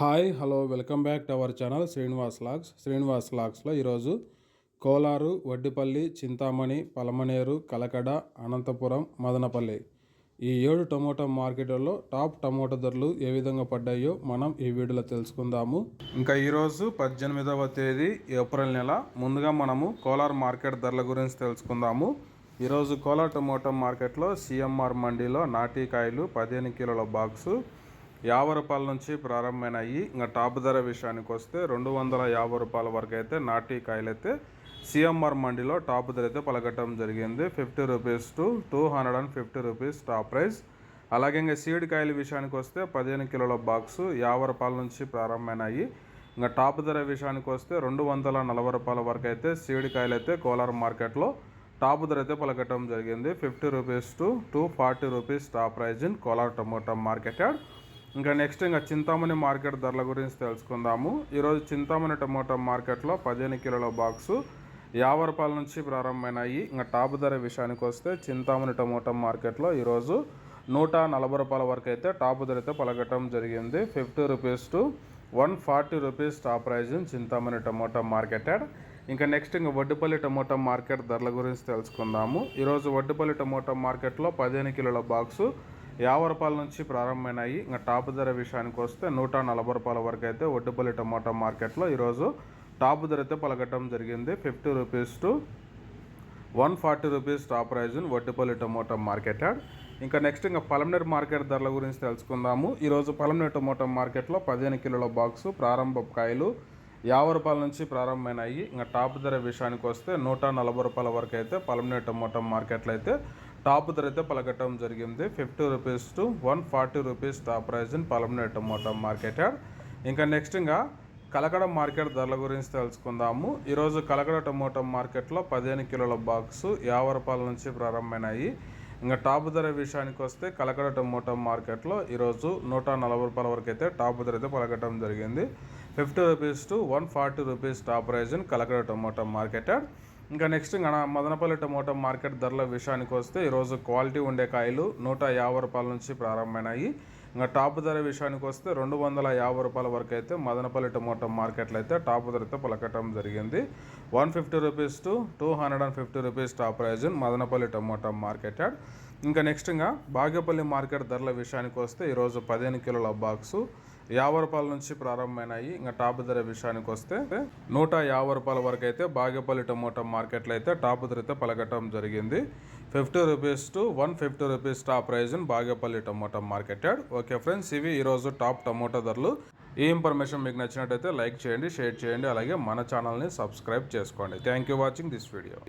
Hi hello welcome back to our channel Srinivas logs. Srinivas లాగ్స్లో ఈరోజు కోలారు వడ్డిపల్లి చింతామణి పలమనేరు కలకడ అనంతపురం మదనపల్లి ఈ ఏడు tomato మార్కెట్లలో టాప్ టమోటా ధరలు ఏ విధంగా పడ్డాయో మనం ఈ వీడియోలో తెలుసుకుందాము. ఇంకా ఈరోజు పద్దెనిమిదవ తేదీ ఏప్రిల్ నెల. ముందుగా మనము కోలార్ మార్కెట్ ధరల గురించి తెలుసుకుందాము. ఈరోజు కోలార్ టమోటా మార్కెట్లో సిఎంఆర్ మండీలో నాటికాయలు పదిహేను కిలోల బాక్సు యాభై రూపాయల నుంచి ప్రారంభమైనాయి. ఇంకా టాప్ ధర విషయానికి వస్తే రెండు వందల యాభై రూపాయల వరకు అయితే నాటి కాయలు అయితే సిఎంఆర్ మండీలో టాప్ ధర అయితే పలకటం జరిగింది. Fifty rupees to two hundred and fifty rupees top price. అలాగే ఇంకా సీడ్ కాయల విషయానికి వస్తే పదిహేను కిలోల బాక్సు యాభై రూపాయల నుంచి ప్రారంభమైనాయి. ఇంకా టాప్ ధర విషయానికి వస్తే రెండు వందల నలభై రూపాయల వరకు అయితే సీడ్ కాయలు అయితే కోలార్ మార్కెట్లో టాప్ ధర అయితే పలకటం జరిగింది. Fifty rupees to two forty rupees top price in Kolar tomato market yard ఇంకా నెక్స్ట్ ఇంకా చింతామణి మార్కెట్ ధరల గురించి తెలుసుకుందాము. ఈరోజు చింతామణి టమోటా మార్కెట్లో పదిహేను కిలోల బాక్సు యాభై రూపాయల నుంచి ప్రారంభమైనాయి. ఇంకా టాప్ ధర విషయానికి వస్తే చింతామణి టమోటా మార్కెట్లో ఈరోజు నూట నలభై రూపాయల వరకు అయితే టాప్ ధర అయితే పలకటం జరిగింది. Fifty rupees to one forty rupees top price Chintamani tomato market ఇంకా నెక్స్ట్ ఇంకా వడ్డిపల్లి టమోటా మార్కెట్ ధరల గురించి తెలుసుకుందాము. ఈరోజు వడ్డిపల్లి టమోటా మార్కెట్లో పదిహేను కిలోల బాక్సు యాభై రూపాయల నుంచి ప్రారంభమైనాయి. ఇంకా టాప్ ధర విషయానికి వస్తే నూట నలభై రూపాయల వరకు అయితే ఒడ్డుపల్లి టమాటా మార్కెట్లో ఈరోజు టాప్ ధర అయితే పలకటం జరిగింది. Fifty rupees to one forty rupees top price Vaddipalli tomato market yard. ఇంకా నెక్స్ట్ ఇంకా పలమనేరు మార్కెట్ ధరల గురించి తెలుసుకుందాము. ఈరోజు పలమనేరు టమోటా మార్కెట్లో పదిహేను కిలోల బాక్సు ప్రారంభ కాయలు యాభై రూపాయల నుంచి ప్రారంభమైనాయి. ఇంకా టాప్ ధర విషయానికి వస్తే నూట నలభై రూపాయల వరకు అయితే పలమనేరు టమోటా మార్కెట్లో అయితే టాప్ ధర అయితే పలకటం జరిగింది. Fifty rupees to one forty rupees top price in Palamaner tomato market ఇంకా నెక్స్ట్ ఇంకా కలకడ మార్కెట్ ధరల గురించి తెలుసుకుందాము. ఈరోజు కలకడ టమోటా మార్కెట్లో పదిహేను కిలోల బాక్సు యాభై రూపాయల నుంచి ప్రారంభమైనాయి. ఇంకా టాప్ ధర విషయానికి వస్తే కలకడ టమోటా మార్కెట్లో ఈరోజు నూట నలభై రూపాయల వరకు అయితే టాప్ ధర అయితే పలకటం జరిగింది. Fifty rupees to one forty rupees top price in Kalakada tomato market ఇంకా నెక్స్ట్ ఇంకా మదనపల్లి టమోటా మార్కెట్ ధరల విషయానికి వస్తే ఈరోజు క్వాలిటీ ఉండే కాయలు నూట యాభై రూపాయల నుంచి ప్రారంభమైనాయి. ఇంకా టాప్ ధర విషయానికి వస్తే రెండు వందల యాభై రూపాయల వరకు అయితే మదనపల్లి టమోటా మార్కెట్లో అయితే టాప్ ధరతో పలకటం జరిగింది. One fifty rupees to two hundred and fifty rupees top price Madanapalle tomato market yard. ఇంకా నెక్స్ట్ ఇంకా బాగేపల్లి మార్కెట్ ధరల విషయానికి వస్తే ఈరోజు పదిహేను కిలోల బాక్సు యాభై రూపాయల నుంచి ప్రారంభమైనాయి. ఇంకా టాప్ ధర విషయానికి వస్తే నూట యాభై రూపాయల వరకు అయితే బాగేపల్లి టమోటా మార్కెట్లో అయితే టాప్ ధర అయితే పలకటం జరిగింది. Fifty rupees to one fifty rupees top price Bagepalli tomato market okay friends ఇవి ఈరోజు టాప్ టమోటా ధరలు. ఈ ఇన్ఫర్మేషన్ మీకు నచ్చినట్టయితే లైక్ చేయండి షేర్ చేయండి. అలాగే మన ఛానల్ని సబ్స్క్రైబ్ చేసుకోండి. Thank you watching this video.